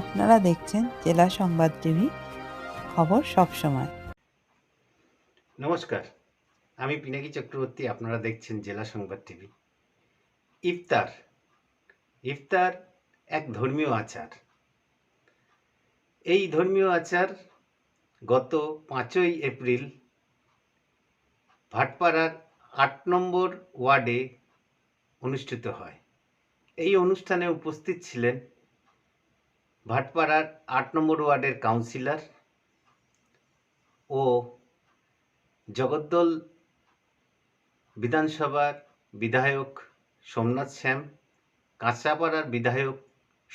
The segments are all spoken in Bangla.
আপনারা দেখছেন জেলা সংবাদ টিভি খবর সব সময় নমস্কার আমি পিনাকি চক্রবর্তী আপনারা দেখছেন জেলা সংবাদ টিভি ইফতার ইফতার এক ধর্মীয় আচার এই ধর্মীয় আচার গত পাঁচই এপ্রিল ভাটপাড়ার আট নম্বর ওয়ার্ডে অনুষ্ঠিত হয় এই অনুষ্ঠানে উপস্থিত ছিলেন ভাটপাড়ার আট নম্বর ওয়ার্ডের কাউন্সিলর ও জগদ্দল বিধানসভার বিধায়ক সোমনাথ শ্যাম কাঁচাপাড়ার বিধায়ক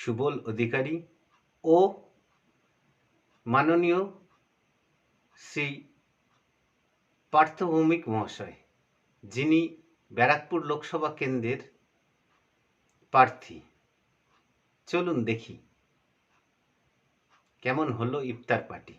সুবল অধিকারী ও মাননীয় শ্রী পার্থভৌমিক মহাশয় যিনি ব্যারাকপুর লোকসভা কেন্দ্রের প্রার্থী চলুন দেখি কেমন হলো ইফতার পার্টি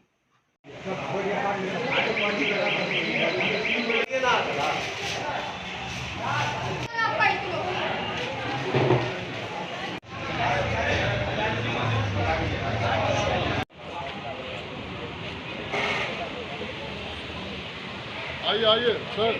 आइए आइए सर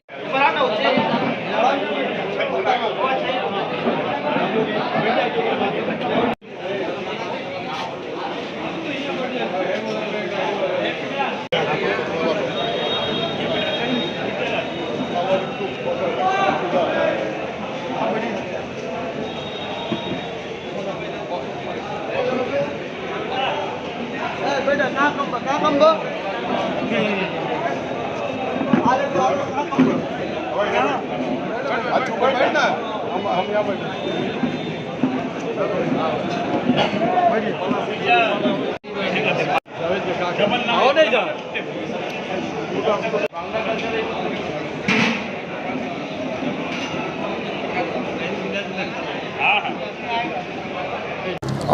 જબલ ના આવો નહીં જા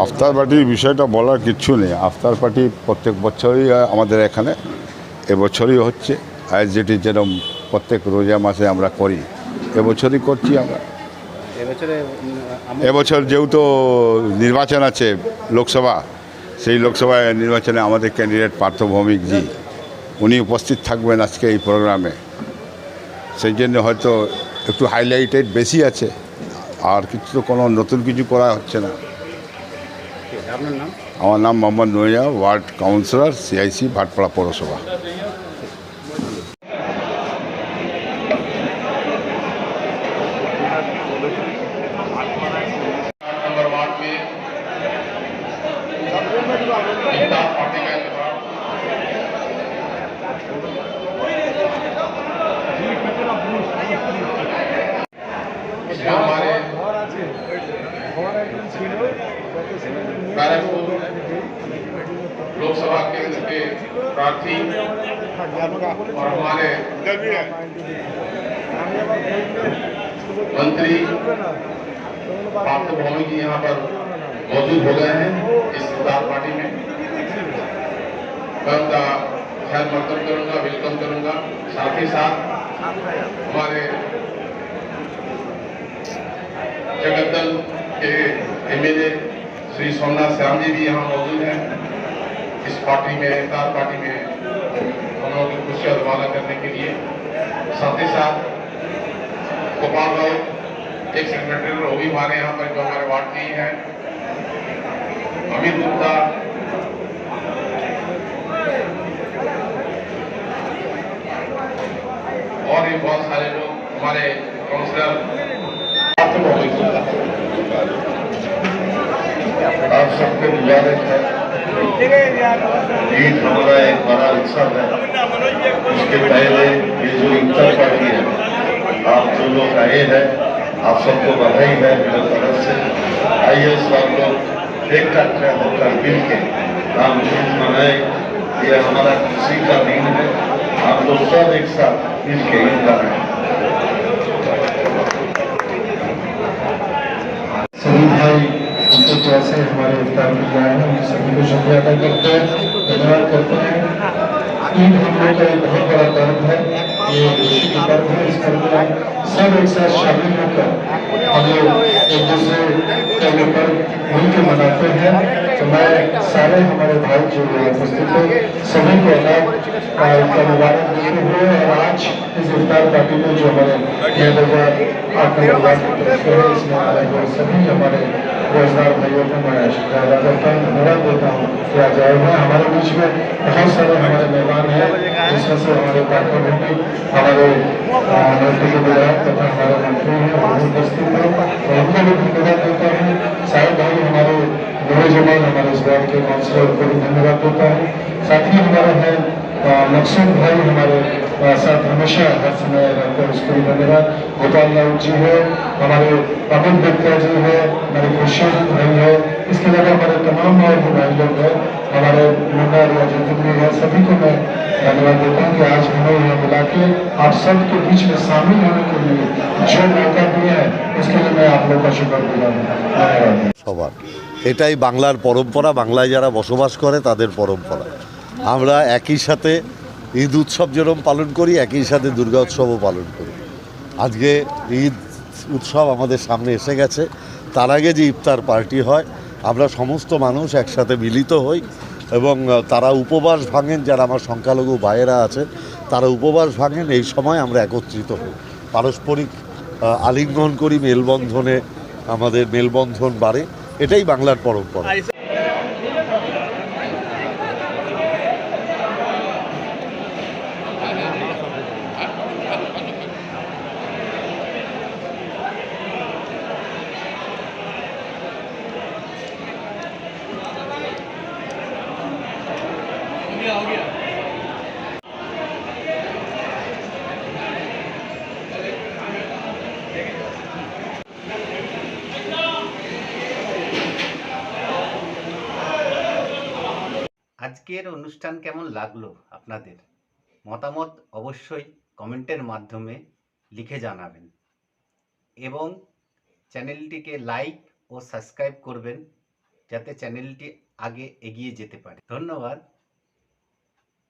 আফতার পার্টির বিষয়টা বলার কিচ্ছু নেই আফতার পার্টি প্রত্যেক বছরই আমাদের এখানে এবছরই হচ্ছে আজ যেটি যেরকম প্রত্যেক রোজা মাসে আমরা করি এবছরই করছি আমরা এবছর যেহেতু নির্বাচন আছে লোকসভা সেই লোকসভায় নির্বাচনে আমাদের ক্যান্ডিডেট পার্থ ভৌমিক জি উনি উপস্থিত থাকবেন আজকে এই প্রোগ্রামে সেই জন্য হয়তো একটু হাইলাইটেড বেশি আছে আর কিছু তো কোনো নতুন কিছু করা হচ্ছে না नाम नाम मोहम्मद नोया वार्ड काउंसलर सी भाटपाड़ा पौरसभा हमारे घर बैरकपुर लोकसभा केंद्र के प्रार्थी और हमारे मंत्री पार्थ भौमी जी यहाँ पर मौजूद हो गए हैं इस दाल पार्टी में मैं उनका खैर मकदम करूँगा वेलकम करूँगा साथ ही साथ हमारे जगदल के एमएलए श्री सोमनाथ श्याम जी भी यहाँ मौजूद हैं इस पार्टी में तार पार्टी में हम लोगों की खुशी और वाला करने के लिए साथ ही साथ गोपाल राउत एक सेक्रेटरी वो भी हमारे यहाँ पर जो हमारे वार्ड के ही हैं अमित गुप्ता और भी बहुत सारे लोग हमारे काउंसलर के मुबारक है ईद हमारा एक बड़ा उत्सव है उसके पहले ये जो इफ्तार पार्टी है आप जो लोग आए हैं आप सबको बधाई है मेरे तरफ से आइए सब लोग एक कट्ठे होकर मिल के हम ईद मनाए ये हमारा खुशी का दिन है हम लोग सब एक साथ मिल के ईद मनाए से हमारे जाए हैं सभी को शुक्रिया अदा करते हैं धन्यवाद करते हैं ईद हम लोग का एक बहुत बड़ा पर्व है ये पर्व है इस पर्व में सब एक साथ शामिल होकर हम लोग एक दूसरे का मिलकर मनाते हैं तो मैं सारे हमारे भाई जो उपस्थित थे सभी को अल्लाह मुबारक देते हुए और आज इस इफ्तार पार्टी में जो हमारे आपका है इसमें हुए सभी हमारे रोजगार भाइयों को मैं शुक्रिया अदा करता हूँ धन्यवाद देता हूँ कि आज आए हुए हमारे बीच में बहुत सारे हमारे मेहमान हैं जिसमें से हमारे डॉक्टर होंगे हमारे मंत्री विधायक तथा हमारे मंत्री हैं उपस्थित हैं उनका भी धन्यवाद देता हूँ वार्ड के काउंसिलर को भी धन्यवाद देता हूँ साथ ही हमारा है मकसूद भाई हमारे साथ हमेशा हर समय रहते हैं उसको भी धन्यवाद गोपाल राउत जी है हमारे अमित गुप्ता जी है हमारे कृष्ण भाई है इसके अलावा हमारे तमाम और मोबाइल लोग हैं हमारे मुन्ना रियाजी जितने है सभी को मैं धन्यवाद देता हूँ कि आज हमें यहाँ बुला के आप सब के बीच में शामिल होने के लिए जो मौका दिया है उसके लिए मैं आप लोग का शुक्र गुजार धन्यवाद এটাই বাংলার পরম্পরা বাংলায় যারা বসবাস করে তাদের পরম্পরা আমরা একই সাথে ঈদ উৎসব যেরকম পালন করি একই সাথে দুর্গা উৎসবও পালন করি আজকে ঈদ উৎসব আমাদের সামনে এসে গেছে তার আগে যে ইফতার পার্টি হয় আমরা সমস্ত মানুষ একসাথে মিলিত হই এবং তারা উপবাস ভাঙেন যারা আমার সংখ্যালঘু ভাইয়েরা আছে তারা উপবাস ভাঙেন এই সময় আমরা একত্রিত হই পারস্পরিক আলিঙ্গন করি মেলবন্ধনে আমাদের মেলবন্ধন বাড়ে এটাই বাংলার পরম্পরা আজকের অনুষ্ঠান কেমন লাগলো আপনাদের মতামত অবশ্যই কমেন্টের মাধ্যমে লিখে জানাবেন এবং চ্যানেলটিকে লাইক ও সাবস্ক্রাইব করবেন যাতে চ্যানেলটি আগে এগিয়ে যেতে পারে ধন্যবাদ